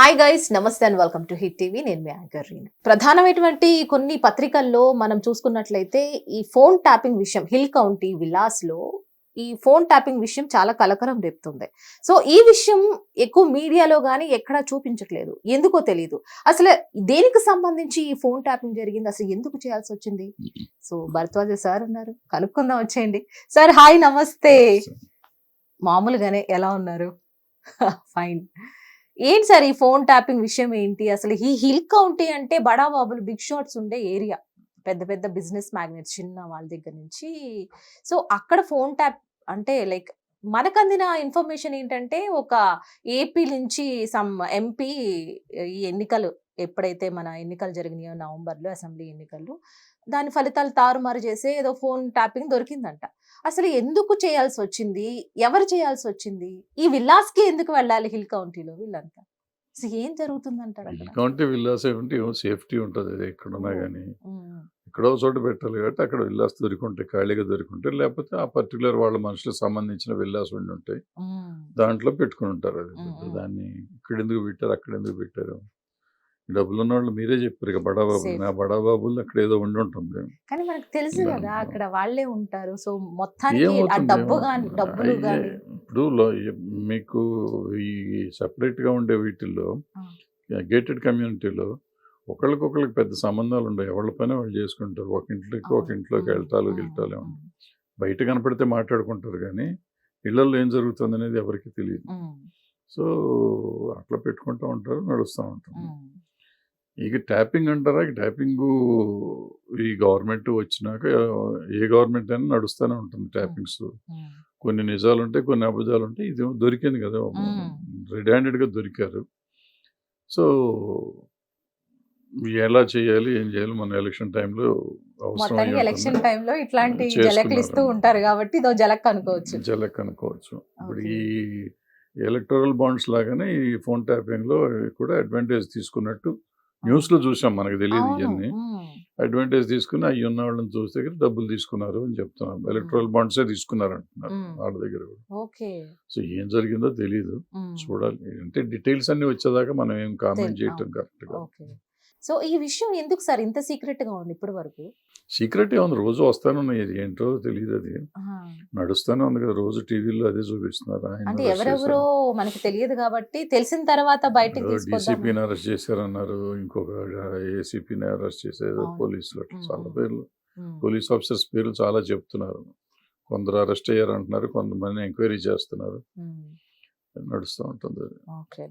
Hi guys namaste and welcome to Hit TV నేను మీ anchor Reena. ప్రధానమైనటువంటి కొన్ని పత్రికల్లో మనం చూసుకున్నట్లయితే ఈ ఫోన్ ట్యాపింగ్ విషయం హిల్ కౌంటీ విలాస్లో ఈ ఫోన్ ట్యాపింగ్ విషయం చాలా కలకరం రేపుతుంది. సో ఈ విషయం ఎక్కువ మీడియాలో కానీ ఎక్కడా చూపించట్లేదు. ఎందుకో తెలియదు అసలు దేనికి సంబంధించి ఈ ఫోన్ ట్యాపింగ్ జరిగింది? అసలు ఎందుకు చేయాల్సి వచ్చింది? సో భరద్వాజ సార్ ఉన్నారు. కనుక్కుందాం వచ్చేయండి. సార్ హాయ్ నమస్తే. మామూలుగానే ఎలా ఉన్నారు? ఫైన్ ఏంటి సార్ ఈ ఫోన్ ట్యాపింగ్ విషయం ఏంటి? అసలు ఈ హిల్ కౌంటీ అంటే బడా బాబులు బిగ్ షాట్స్ ఉండే ఏరియా. పెద్ద పెద్ద బిజినెస్ మ్యాగ్నెట్స్ చిన్న వాళ్ళ దగ్గర నుంచి. సో అక్కడ ఫోన్ ట్యాప్ అంటే లైక్ మనకు అందిన ఇన్ఫర్మేషన్ ఏంటంటే ఒక ఏపీ నుంచి సమ్ ఎంపీ ఈ ఎన్నికలు ఎప్పుడైతే మన ఎన్నికలు జరిగినాయో నవంబర్లో అసెంబ్లీ ఎన్నికలు దాని ఫలితాలు తారుమారు చేసే ఏదో ఫోన్ ట్యాపింగ్ దొరికిందంట. అసలు ఎందుకు చేయాల్సి వచ్చింది ఎవరు చేయాల్సి వచ్చింది ఈ విల్లాస్కి ఎందుకు వెళ్ళాలి హిల్ కౌంటీలో వీళ్ళంతా? అసలు ఏం జరుగుతుందంటారు అక్కడ? కౌంటీ విల్లాస్ ఉంటే ఏమో సేఫ్టీ ఉంటుంది అది ఎక్కడున్నా కానీ ఎక్కడో చోట పెట్టాలి కాబట్టి అక్కడ విల్లాస్ దొరికింటాయి ఖాళీగా దొరికింటాయి. లేకపోతే ఆ పర్టికులర్ వాళ్ళ మనుషులకు సంబంధించిన విల్లాస్ ఉండి ఉంటాయి. దాంట్లో పెట్టుకుని ఉంటారు అది. దాన్ని ఇక్కడ ఎందుకు పెట్టారు? అక్కడ ఎందుకు పెట్టారు? డబ్బులు ఉన్న వాళ్ళు మీరే చెప్పారు ఇక బడాబాబు. నా బడాబాబులు అక్కడ ఏదో ఉండి ఉంటుంది. కానీ మనకు తెలుసు కదా. అక్కడ వాళ్ళే ఉంటారు. సో మొత్తానికి ఆ డబ్బు డబ్బులు ఇప్పుడు మీకు ఈ separate గా ఉండే వీటిల్లో. గేటెడ్ కమ్యూనిటీలో ఒకళ్ళకొకళ్ళకి పెద్ద సంబంధాలు ఉండవు. ఎవరి పని వాళ్ళు చేసుకుంటారు. ఒక ఇంట్లోకి ఒక ఇంట్లోకి వెళ్తాలు గిల్టాలు ఏమన్నా బయట కనపడితే మాట్లాడుకుంటారు కానీ ఇళ్ళలో ఏం జరుగుతుంది అనేది ఎవరికి తెలియదు. సో అట్లా పెట్టుకుంటూ ఉంటారు నడుస్తూ ఉంటుంది ఇక ట్యాపింగ్ అంటారా? ఈ ట్యాపింగ్ ఈ గవర్నమెంట్ వచ్చినాక ఏ గవర్నమెంట్ అయినా నడుస్తూనే ఉంటుంది ట్యాపింగ్స్. కొన్ని నిజాలు ఉంటాయి కొన్ని అబద్ధాలు ఉంటాయి ఇది దొరికింది కదా. రెడ్ హ్యాండెడ్గా దొరికారు. సో ఎలా చేయాలి ఏం చేయాలి మన ఎలక్షన్ టైంలో అవసరం. ఎలక్షన్ టైంలో ఇట్లాంటి. జలక్లు ఇస్తూ ఉంటారు కాబట్టి ఇదో జలక్ అనుకోవచ్చు. జలక్ అనుకోవచ్చు. ఇప్పుడు. ఈ ఎలక్టోరల్ బాండ్స్ లాగానే ఈ ఫోన్ ట్యాపింగ్లో కూడా అడ్వాంటేజ్ తీసుకున్నట్టు న్యూస్లో చూసాం మనకు తెలియదు ఇవన్నీ అడ్వాంటేజ్ తీసుకుని అవి ఉన్న వాళ్ళని చూస్తే డబ్బులు తీసుకున్నారు అని చెప్తున్నారు ఎలక్ట్రల్ బాండ్సే తీసుకున్నారు అంటున్నారు. వాళ్ళ దగ్గర కూడా. సో ఏం జరిగిందో తెలియదు చూడాలి. అంటే డీటెయిల్స్ అన్ని వచ్చేదాకా మనం ఏం కామెంట్ చేయటం అవును. సో ఈ విషయం ఎందుకు సార్ ఇంత సీక్రెట్గా ఉంది ఇప్పటి వరకు? సీక్రెట్ ఏముంది రోజు వస్తానే ఉన్నాయి ఇది ఏంటో తెలియదు అది. నడుస్తానే ఉంది కదా. రోజు టీవీలో అదే చూపిస్తున్నారు? అంటే ఎవరెవరో మనకి తెలియదు కాబట్టి తెలిసిన తర్వాత బయటకు డీసీపీని అరెస్ట్ చేశారన్నారు. ఇంకొక ఏసీపీని అరెస్ట్ చేసేది అవును. పోలీసులు. చాలా పేర్లు. పోలీస్ ఆఫీసర్స్ పేర్లు చాలా చెప్తున్నారు. కొందరు అరెస్ట్ అయ్యారు అంటున్నారు కొంతమంది ఎంక్వైరీ చేస్తున్నారు. నడుస్తూ ఉంటుంది. Okay